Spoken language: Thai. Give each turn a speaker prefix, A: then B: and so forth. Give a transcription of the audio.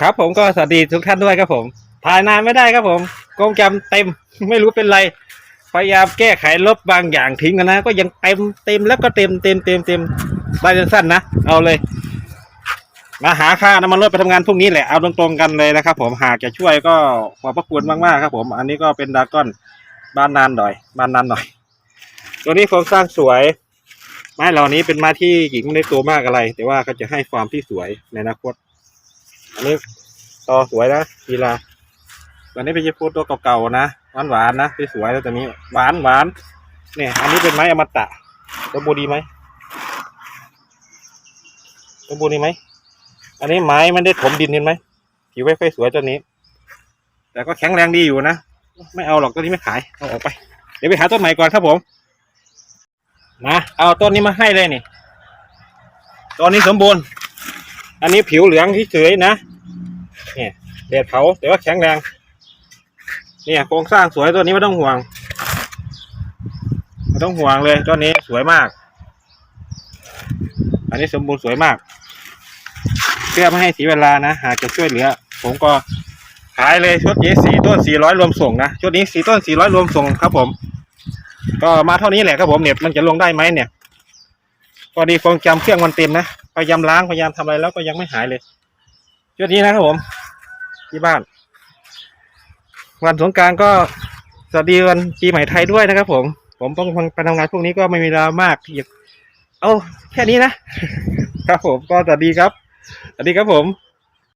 A: ครับผมก็สวัสดีทุกท่านด้วยครับผม ถ่ายนานไม่ได้ครับผมกล้องจำเต็ม ไม่รู้เป็นไร พยายามแก้ไขลบบางอย่างทิ้งกันนะ ก็ยังเต็มเต็มแล้วก็เต็มเต็มเต็มเต็มได้สั้นๆนะ เอาเลย มาหาค่าน้ำมันรถไปทำงานพรุ่งนี้แหละ เอาตรงๆกันเลยนะครับ ผม หากจะช่วยก็ขอบพระคุณมากๆครับ ผม อันนี้ก็เป็นดากอนบ้านนานหน่อย บ้านนานหน่อย ตัวนี้โครงสร้างสวย ไม้เหล่านี้เป็นไม้ที่หญิงไม่ได้ตัวมากอะไร แต่ว่าก็จะให้ความที่สวยในอนาคต อันนี้ต่อสวยนะกีฬาตัวนี้เป็นเฉพาะตัวเก่าๆนะหวานหวานๆนะที่สวยแล้วตัวนี้หวานหวานเนี่ย อันนี้เป็นไม้อมตะตัวบูดีไหมตัวบูดีไหมอันนี้ไม้มันได้ถมดินเห็นไหมผิวไม่ค่อยสวยตัวนี้ แต่ก็แข็งแรงดีอยู่นะไม่เอาหรอกตัวนี้ไม่ขายเอาออกไป เดี๋ยวไปหาต้นใหม่ก่อนครับผมนะเอาต้นนี้มาให้เลยนี่ต้นนี้สมบูรณ์ อันนี้ผิวเหลืองที่เฉยนะเนี่ยเด็ดเผาแต่ว่าแข็งแรง เนี่ยโครงสร้างสวยตัวนี้ไม่ต้องห่วงไม่ต้องห่วงเลยตัวนี้สวยมาก อันนี้สมบูรณ์สวยมากเพื่อไม่ให้เสียเวลานะ หากจะช่วยเหลือ ผมก็ขายเลยชุดนี้สี่ต้นสี่ร้อยรวมส่งนะชุดนี้สี่ต้นสี่ร้อยรวมส่งครับผม ก็มาเท่านี้แหละครับผมเน็ตมันจะลงได้ไหมเนี่ย พอดีความจำเครื่องมันเต็มนะพยายามล้างพยายามทำอะไรแล้วก็ยังไม่หายเลยชุดนี้นะครับผม ที่บ้าน วันสงกรารก็สวัสดีวันปีใหม่ไทยด้วยนะครับ ผม ผมต้องไปทำงานพวกนี้ก็ไม่มีเวลามากเอาแค่นี้นะ ครับผมก็สวัสดีครับสวัสดีครับผม